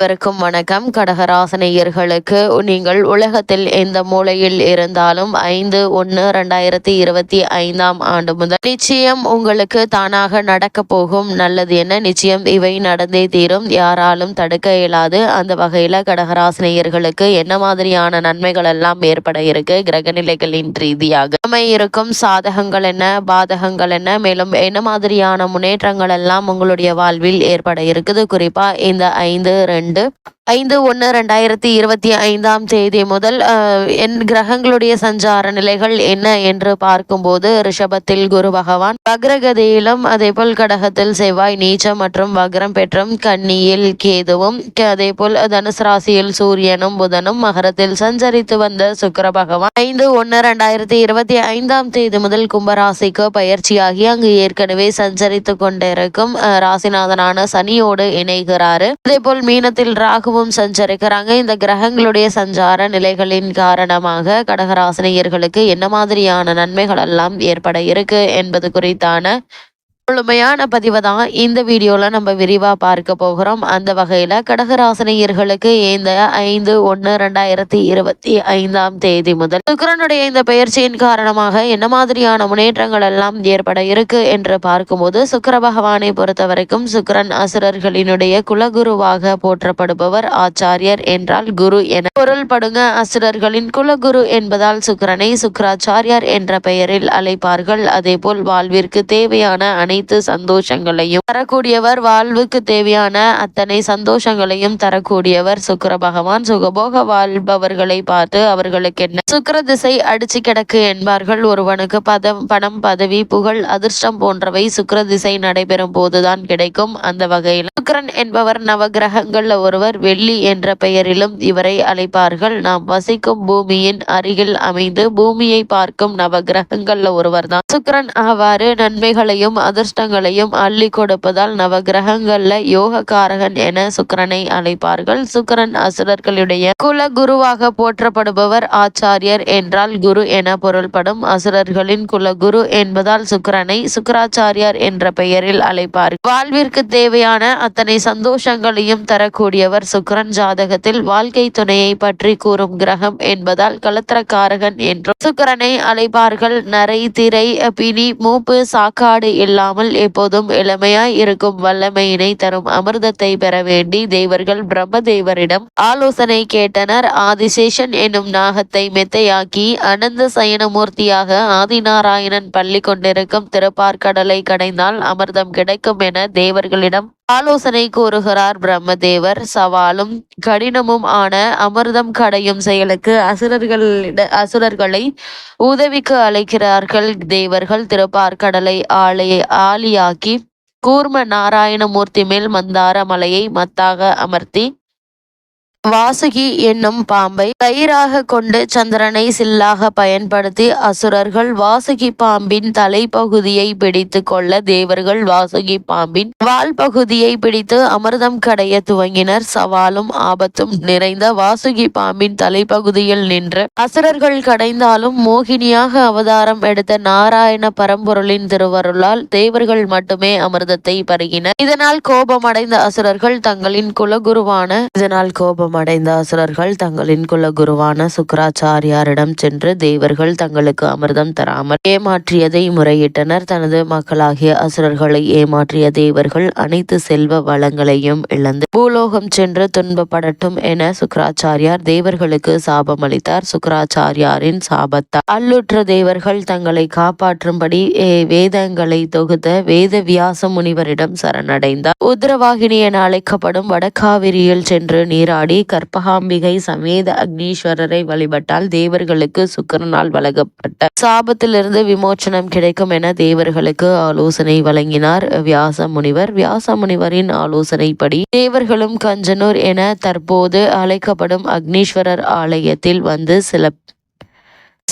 அனைவருக்கும் வணக்கம். கடகராசனையர்களுக்கு நீங்கள் உலகத்தில் எந்த மூலையில் இருந்தாலும் ஐந்து ஒன்று ரெண்டாயிரத்தி இருபத்தி ஐந்தாம் ஆண்டு முதல் நிச்சயம் உங்களுக்கு தானாக நடக்க போகும். நல்லது என்ன? நிச்சயம் இவை நடந்தே தீரும். யாராலும் தடுக்க இயலாது. அந்த வகையில் கடகராசனையர்களுக்கு என்ன மாதிரியான நன்மைகள் எல்லாம் ஏற்பட இருக்கு? கிரகநிலைகளின் ரீதியாக. நம்ம இருக்கும். சாதகங்கள் என்ன? பாதகங்கள் என்ன? மேலும் என்ன மாதிரியான முன்னேற்றங்கள் எல்லாம் உங்களுடைய வாழ்வில் ஏற்பட இருக்குது? குறிப்பா இந்த ஐந்து ரெண்டு and ஐந்து ஒன்று ரெண்டாயிரத்தி இருபத்தி ஐந்தாம் தேதி முதல் என் கிரகங்களுடைய சஞ்சார நிலைகள் என்ன என்று பார்க்கும்போது ரிஷபத்தில் குரு பகவான் வக்ரகதியிலும் அதேபோல் கடகத்தில் செவ்வாய் நீச்சம் மற்றும் வக்ரம் பெற்றும் கன்னியில் கேதுவும் க- அதேபோல் தனுசு ராசியில் சூரியனும் புதனும் மகரத்தில் சஞ்சரித்து வந்த சுக்கர பகவான் ஐந்து ஒன்று ரெண்டாயிரத்தி இருபத்தி ஐந்தாம் தேதி முதல் கும்பராசிக்கு பயிற்சியாகி அங்கு ஏற்கனவே சஞ்சரித்து கொண்டிருக்கும் ராசிநாதனான சனியோடு இணைகிறாரு. அதேபோல் மீனத்தில் ராகுவும் சஞ்சரிக்கிறாங்க. இந்த கிரகங்களுடைய சஞ்சார நிலைகளின் காரணமாக கடகராசினியர்களுக்கு என்ன மாதிரியான நன்மைகள் எல்லாம் ஏற்பட இருக்கு என்பது குறித்தான முழுமையான பதிவை தான் இந்த வீடியோவில் நம்ம விரிவாக பார்க்க போகிறோம். அந்த வகையில் கடகராசினியர்களுக்கு இந்த ஐந்து ஒன்று ரெண்டாயிரத்தி இருபத்தி ஐந்தாம் தேதி முதல் சுக்கிரனுடைய இந்த பயிற்சியின் காரணமாக என்ன மாதிரியான முன்னேற்றங்கள் எல்லாம் ஏற்பட இருக்கு என்று பார்க்கும்போது சுக்கர பகவானை பொறுத்த வரைக்கும் அசுரர்களினுடைய குலகுருவாக போற்றப்படுபவர் ஆச்சாரியர் என்றால் குரு என பொருள்படுங்க. அசுரர்களின் குலகுரு என்பதால் சுக்கிரனை சுக்கராச்சாரியார் என்ற பெயரில் அழைப்பார்கள். அதேபோல் வாழ்விற்கு தேவையான அனைத்து சந்தோஷங்களையும் தரக்கூடியவர் வாழ்வுக்கு தேவையான அத்தனை சந்தோஷங்களையும் தரக்கூடியவர். சுக்கர பகவான் சுகபோக வாழ்பவர்களை பார்த்து அவர்களுக்கு என்ன? சுக்கர திசை அடிச்சு கிடக்கு என்பார்கள். ஒருவனுக்கு பதம் பணம் பதவி புகழ் அதிர்ஷ்டம் போன்றவை சுக்கர திசை நடைபெறும் போதுதான் கிடைக்கும். அந்த வகையில் சுக்கரன் என்பவர் நவகிரகங்கள்ல ஒருவர். வெள்ளி என்ற பெயரிலும் இவரை அழைப்பார்கள். நாம் வசிக்கும் பூமியின் அருகில் அமைந்து பூமியை பார்க்கும் நவகிரகங்கள்ல ஒருவர் தான் சுக்கரன் ஆவாறு நன்மைகளையும் கஷ்டங்களையும் அள்ளி கொடுப்பதால் நவகிரகங்கள்ல யோகக்காரகன் என சுக்கிரனை அழைப்பார்கள். சுக்கிரன் அசுரர்களுடைய குல குருவாக போற்றப்படுபவர் ஆச்சாரியர் என்றால் குரு என பொருள்படும். அசுரர்களின் குலகுரு என்பதால் சுக்கிரனை சுக்கராச்சாரியார் என்ற பெயரில் அழைப்பார். வாழ்விற்கு தேவையான அத்தனை சந்தோஷங்களையும் தரக்கூடியவர் சுக்கரன் ஜாதகத்தில் வாழ்க்கை துணையை பற்றி கூறும் கிரகம் என்பதால் கலத்திரக்காரகன் என்றும் சுக்கிரனை அழைப்பார்கள். நரை திரை பிணி மூப்பு சாக்காடு இல்லாமல் எப்போதும் இளமையாய் இருக்கும் வல்லமையினை தரும் அமிர்தத்தை பெற வேண்டி தேவர்கள் பிரம்மதேவரிடம் ஆலோசனை கேட்டனர். ஆதிசேஷன் என்னும் நாகத்தை மெத்தையாக்கி அனந்த சயனமூர்த்தியாக ஆதிநாராயணன் பள்ளி கொண்டிருக்கும் திருப்பார்கடலை கடைந்தால் அமிர்தம் கிடைக்கும் என தேவர்களிடம் ஆலோசனை கூறுகிறார் பிரம்மதேவர். சவாலும் கடினமும் ஆன அமிர்தம் கடையும் செயலுக்கு அசுரர்களிட அசுரர்களை உதவிக்கு அழைக்கிறார்கள். தேவர்கள் திருப்பார்கடலை ஆலய ஆலியாக்கி கூர்ம நாராயணமூர்த்தி மேல் மந்தார மலையை மத்தாக அமர்த்தி வாசுகி என்னும் பாம்பை கயிறாக கொண்டு சந்திரனை சில்லாக பயன்படுத்தி அசுரர்கள் வாசுகி பாம்பின் தலைப்பகுதியை பிடித்து கொள்ள தேவர்கள் வாசுகி பாம்பின் வால் பகுதியை பிடித்து அமிர்தம் கடைய துவங்கினர். சவாலும் ஆபத்தும் நிறைந்த வாசுகி பாம்பின் தலைப்பகுதியில் நின்று அசுரர்கள் கடைந்தாலும் மோகினியாக அவதாரம் எடுத்த நாராயண பரம்பொருளின் திருவருளால் தேவர்கள் மட்டுமே அமிர்தத்தை பருகினர். இதனால் கோபமடைந்த அசுரர்கள் தங்களின் குலகுருவான இதனால் கோபம் கோபமடைந்த அசுரர்கள் தங்களின் குலகுருவான சுக்கராச்சாரியாரிடம் சென்று தேவர்கள் தங்களுக்கு அமிர்தம் தராமல் ஏமாற்றியதை முறையிட்டனர். தனது மக்களாகிய அசுரர்களை ஏமாற்றிய தேவர்கள் அனைத்து செல்வ வளங்களையும் இழந்து பூலோகம் சென்று துன்பப்படட்டும் என சுக்கராச்சாரியார் தேவர்களுக்கு சாபம் அளித்தார் சுக்கராச்சாரியாரின் சாபத்தால் அல்லுற்ற தேவர்கள் தங்களை காப்பாற்றும்படி வேதங்களை தொகுத்த வேத வியாச முனிவரிடம் சரணடைந்தார். உத்ரவாகினி என அழைக்கப்படும் வடகாவிரியில் சென்று நீராடி கற்பகாம்பிகை சமேத அக்னீஸ்வரரை வழிபட்டால் தேவர்களுக்கு சுக்கரனால் வழங்கப்பட்ட சாபத்திலிருந்து விமோச்சனம் கிடைக்கும் என தேவர்களுக்கு ஆலோசனை வழங்கினார் வியாச முனிவர். வியாச முனிவரின் ஆலோசனைப்படி தேவர்களும் கஞ்சனூர் என தற்போது அழைக்கப்படும் அக்னீஸ்வரர் ஆலயத்தில் வந்து சில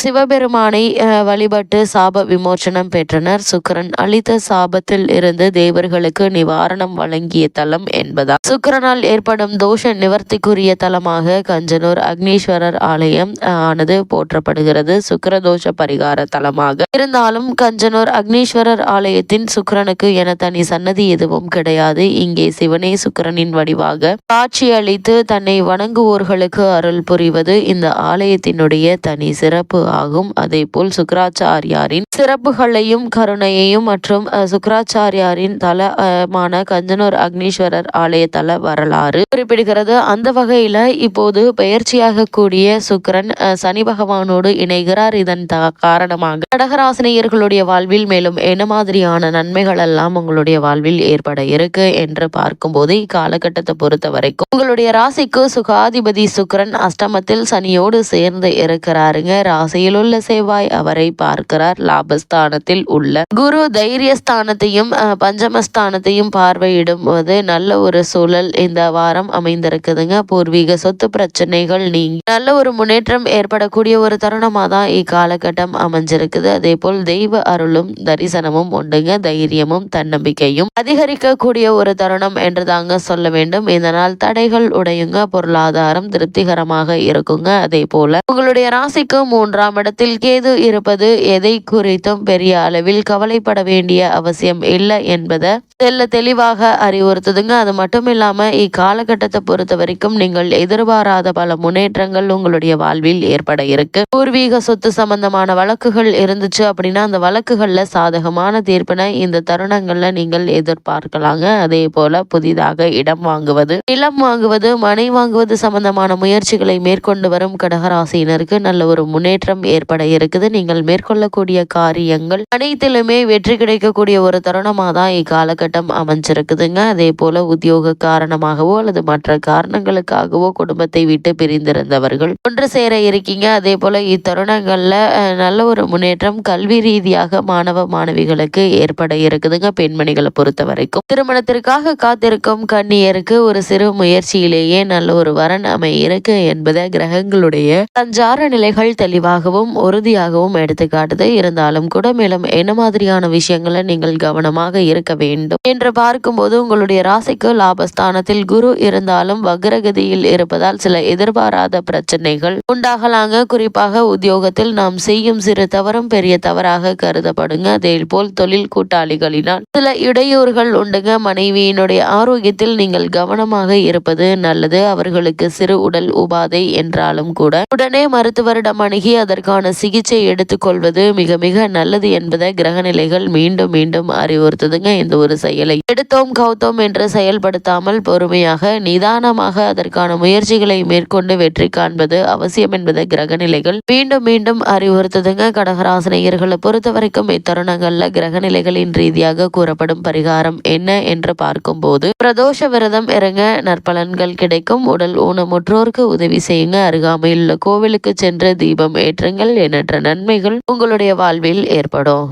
சிவபெருமானை வழிபட்டு சாப விமோசனம் பெற்றனர். சுக்கரன் அளித்த சாபத்தில் இருந்து தேவர்களுக்கு நிவாரணம் வழங்கிய தலம் என்பதால் சுக்கரனால் ஏற்படும் தோஷ நிவர்த்திக்குரிய தலமாக கஞ்சனூர் அக்னீஸ்வரர் ஆலயம் ஆனது போற்றப்படுகிறது. சுக்கர தோஷ பரிகார தலமாக இருந்தாலும் கஞ்சனூர் அக்னீஸ்வரர் ஆலயத்தின் சுக்கரனுக்கு என தனி சன்னதி எதுவும் கிடையாது. இங்கே சிவனே சுக்கரனின் வடிவாக காட்சி அளித்து தன்னை வணங்குவோர்களுக்கு அருள் புரிவது இந்த ஆலயத்தினுடைய தனி சிறப்பு ஆகும். அதேபோல் சுக்கராச்சாரியாரின் சிறப்புகளையும் கருணையையும் மற்றும் சுக்கராச்சாரியாரின் தலமான கஞ்சனூர் அக்னீஸ்வரர் ஆலய தல வரலாறு குறிப்பிடுகிறது. அந்த வகையில இப்போது பெயர்ச்சியாக கூடிய சுக்கரன் சனி பகவானோடு இணைகிறார். இதன் காரணமாக கடகராசினியர்களுடைய வாழ்வில் மேலும் என்ன மாதிரியான நன்மைகள் எல்லாம் உங்களுடைய வாழ்வில் ஏற்பட இருக்கு என்று பார்க்கும்போது இக்காலகட்டத்தை பொறுத்த வரைக்கும் உங்களுடைய ராசிக்கு சுகாதிபதி சுக்கரன் அஷ்டமத்தில் சனியோடு சேர்ந்து இருக்கிறாருங்க. ராசி திசையிலுள்ள செவ்வாய் அவரை பார்க்கிறார். லாபஸ்தானத்தில் உள்ள குரு தைரியஸ்தானத்தையும் பஞ்சமஸ்தானத்தையும் பார்வையிடும் போது நல்ல ஒரு சூழல் இந்த வாரம் அமைந்திருக்குதுங்க. பூர்வீக சொத்து பிரச்சனைகள் நீங்க நல்ல ஒரு முன்னேற்றம் ஏற்படக்கூடிய ஒரு தருணமா தான் இக்காலகட்டம் அமைஞ்சிருக்குது. அதே போல் தெய்வ அருளும் தரிசனமும் உண்டுங்க. தைரியமும் தன்னம்பிக்கையும் அதிகரிக்கக்கூடிய ஒரு தருணம் என்று தாங்க சொல்ல வேண்டும். இதனால் தடைகள் உடையுங்க. பொருளாதாரம் திருப்திகரமாக இருக்குங்க. அதே போல உங்களுடைய ராசிக்கு மூன்றாம் இடத்தில் கேது இருப்பது எதை குறித்தும் பெரிய அளவில் கவலைப்பட வேண்டிய அவசியம் இல்லை என்பதை தெல்ல தெளிவாக அறிவுறுத்துதுங்க. அது மட்டும் இல்லாம இக்காலகட்டத்தை பொறுத்த வரைக்கும் நீங்கள் எதிர்பாராத பல முன்னேற்றங்கள் உங்களுடைய வாழ்வில் ஏற்பட இருக்கு. பூர்வீக சொத்து சம்பந்தமான வழக்குகள் இருந்துச்சு அப்படின்னா அந்த வழக்குகள்ல சாதகமான தீர்ப்பினை இந்த தருணங்கள்ல நீங்கள் எதிர்பார்க்கலாங்க. அதே போல புதிதாக இடம் வாங்குவது நிலம் வாங்குவது மனை வாங்குவது சம்பந்தமான முயற்சிகளை மேற்கொண்டு வரும் கடகராசியினருக்கு நல்ல ஒரு மாற்றம் ஏற்பட இருக்குது. நீங்கள் மேற்கொள்ளக்கூடிய காரியங்கள் அனைத்திலுமே வெற்றி கிடைக்கக்கூடிய ஒரு தருணமாக தான் இக்காலகட்டம் அமைஞ்சிருக்குதுங்க. அதே போல உத்தியோக காரணமாகவோ அல்லது மற்ற காரணங்களுக்காகவோ குடும்பத்தை விட்டு பிரிந்திருந்தவர்கள் ஒன்று சேர இருக்கீங்க. அதே போல இத்தருணங்கள்ல நல்ல ஒரு முன்னேற்றம் கல்வி ரீதியாக மாணவ மாணவிகளுக்கு ஏற்பட இருக்குதுங்க. பெண்மணிகளை பொறுத்த வரைக்கும் திருமணத்திற்காக காத்திருக்கும் கன்னியருக்கு ஒரு சிறு முயற்சியிலேயே நல்ல ஒரு வரன் அமை இருக்கு என்பதை கிரகங்களுடைய சஞ்சார நிலைகள் தெளிவாக தெளிவாகவும் உறுதியாகவும் எடுத்துக்காட்டுது இருந்தாலும் கூட மேலும் என்ன மாதிரியான விஷயங்களை நீங்கள் கவனமாக இருக்க வேண்டும் என்று பார்க்கும்போது உங்களுடைய ராசிக்கு லாபஸ்தானத்தில் குரு இருந்தாலும் வக்ரகதியில் இருப்பதால் சில எதிர்பாராத பிரச்சனைகள் உண்டாகலாங்க. குறிப்பாக உத்தியோகத்தில் நாம் செய்யும் சிறு தவறும் பெரிய தவறாக கருதப்படுங்க. அதே போல் தொழில் கூட்டாளிகளினால் சில இடையூறுகள் உண்டுங்க. மனைவியினுடைய ஆரோக்கியத்தில் நீங்கள் கவனமாக இருப்பது நல்லது. அவர்களுக்கு சிறு உடல் உபாதை என்றாலும் கூட உடனே மருத்துவரிடம் அணுகி அதற்கான சிகிச்சை எடுத்துக்கொள்வது மிக மிக நல்லது என்பதை கிரகநிலைகள் மீண்டும் மீண்டும் அறிவுறுத்துதுங்க இந்த ஒரு செயலை. எடுத்தோம் கவுத்தோம் என்று செயல்படுத்தாமல் பொறுமையாக நிதானமாக அதற்கான முயற்சிகளை மேற்கொண்டு வெற்றி காண்பது அவசியம் என்பதை கிரகநிலைகள் மீண்டும் மீண்டும் அறிவுறுத்துதுங்க. கடகராசினியர்களை பொறுத்த வரைக்கும் கிரக கிரகநிலைகளின் ரீதியாக கூறப்படும் பரிகாரம் என்ன என்று பார்க்கும்போது பிரதோஷ விரதம் இறங்க நற்பலன்கள் கிடைக்கும். உடல் ஊனமுற்றோருக்கு உதவி செய்யுங்க. அருகாமையில் உள்ள கோவிலுக்கு சென்று தீபம் முன்னேற்றங்கள் எண்ணற்ற நன்மைகள் உங்களுடைய வாழ்வில் ஏற்படும்.